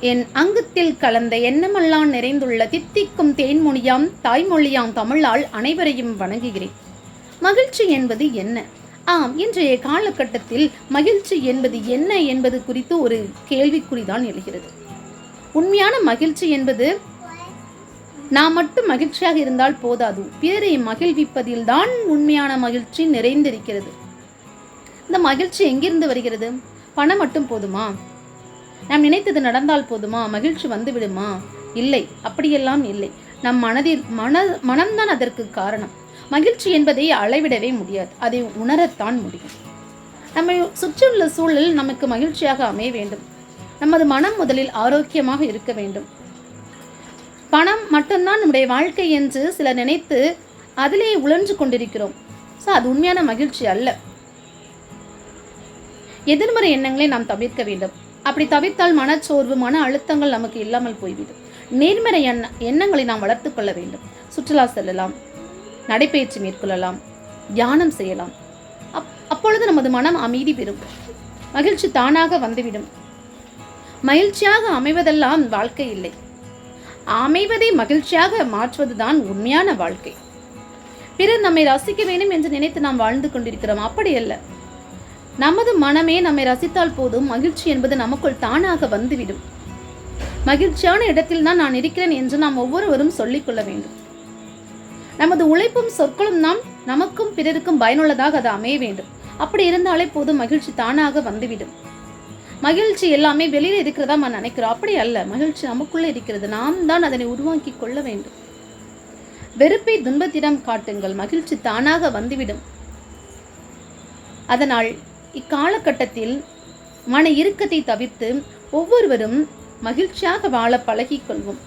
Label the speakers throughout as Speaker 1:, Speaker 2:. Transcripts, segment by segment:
Speaker 1: என் அங்கத்தில் கலந்த எண்ணமெல்லாம் நிறைந்துள்ள தித்திக்கும் தேன்மொழியாம் தாய்மொழியாம் தமிழால் அனைவரையும் வணங்குகிறேன். மகிழ்ச்சி என்பது என்ன? ஆம் இன்றைய காலகட்டத்தில் மகிழ்ச்சி என்பது என்ன என்பது குறித்து ஒரு கேள்விக்குறிதான் எழுகிறது. உண்மையான மகிழ்ச்சி என்பது நாம் மட்டும் மகிழ்ச்சியாக இருந்தால் போதாது. பிறரை மகிழ்விப்பதில் தான் உண்மையான மகிழ்ச்சி நிறைந்திருக்கிறது. இந்த மகிழ்ச்சி எங்கிருந்து வருகிறது? பணம் மட்டும் போதுமா? நாம் நினைத்தது நடந்தால் போதுமா? மகிழ்ச்சி வந்து விடுமா இல்லை அப்படியெல்லாம் இல்லை. நம் மனதில் மன மனம்தான் அதற்கு காரணம். மகிழ்ச்சி என்பதை அளவிடவே முடியாது. அதை உணரத்தான் முடியும். நம்மை சுற்றியுள்ள சூழல் நமக்கு மகிழ்ச்சியாக அமைய வேண்டும். நமது மனம் முதலில் ஆரோக்கியமாக இருக்க வேண்டும். பணம் மட்டும்தான் நம்முடைய வாழ்க்கை என்று சிலர் நினைத்து அதிலே உழன்று கொண்டிருக்கிறோம். ஸோ அது உண்மையான மகிழ்ச்சி அல்ல. எதிர்மறை எண்ணங்களை நாம் தவிர்க்க வேண்டும். அப்படி தவிர்த்தால் மனச்சோர்வு மன அழுத்தங்கள் நமக்கு இல்லாமல் போய்விடும். நேர்மறை எண்ண எண்ணங்களை நாம் வளர்த்து கொள்ள வேண்டும். சுற்றுலா செல்லலாம் நடைபயிற்சி மேற்கொள்ளலாம் தியானம் செய்யலாம். அப் அப்பொழுது நமது மனம் அமைதி பெறும். மகிழ்ச்சி தானாக வந்துவிடும். மகிழ்ச்சியாக அமைவதெல்லாம் வாழ்க்கை இல்லை. அமைவதை மகிழ்ச்சியாக மாற்றுவதுதான் உண்மையான வாழ்க்கை. பிறர் நம்மை ரசிக்க வேண்டும் என்று நினைத்து நாம் வாழ்ந்து கொண்டிருக்கிறோம். அப்படி அல்ல. நமது மனமே நம்மை ரசித்தால் போதும். மகிழ்ச்சி என்பது நமக்குள் தானாக வந்துவிடும். மகிழ்ச்சியான இடத்தில் தான் நான் இருக்கிறேன் என்று நாம் ஒவ்வொருவரும் சொல்லிக் கொள்ள வேண்டும். நமது உழைப்பும் சொற்களும் நாம் நமக்கும் பிறருக்கும் பயனுள்ளதாக அது அமைய வேண்டும். அப்படி இருந்தாலே போதும் மகிழ்ச்சி தானாக வந்துவிடும். மகிழ்ச்சி எல்லாமே வெளியில் இருக்கிறதா நம்ம நினைக்கிறோம். அப்படி அல்ல மகிழ்ச்சி நமக்குள்ளே இருக்கிறது. நாம் தான் அதனை உருவாக்கி கொள்ள வேண்டும். வெறுப்பை துன்பத்திடம் காட்டுங்கள். மகிழ்ச்சி தானாக வந்துவிடும். அதனால் இக்காலகட்டத்தில் மன இறுக்கத்தை தவிர்த்து ஒவ்வொருவரும் மகிழ்ச்சியாக வாழ பழகிக்கொள்வோம்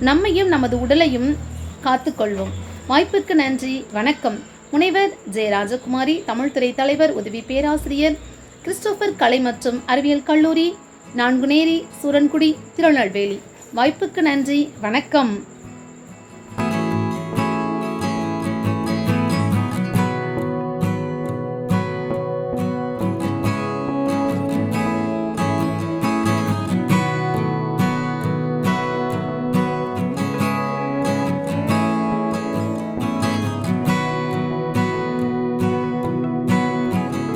Speaker 1: நம்மையும் நமது உடலையும் காத்துக்கொள்வோம் வாய்ப்புக்கு நன்றி. வணக்கம். முனைவர் ஜெய ராஜகுமாரி தமிழ்துறை தலைவர் உதவி பேராசிரியர் கிறிஸ்டோபர் கலை மற்றும் அறிவியல் கல்லூரி நான்குநேரி சூரன்குடி திருநெல்வேலி. வாய்ப்புக்கு நன்றி. வணக்கம்.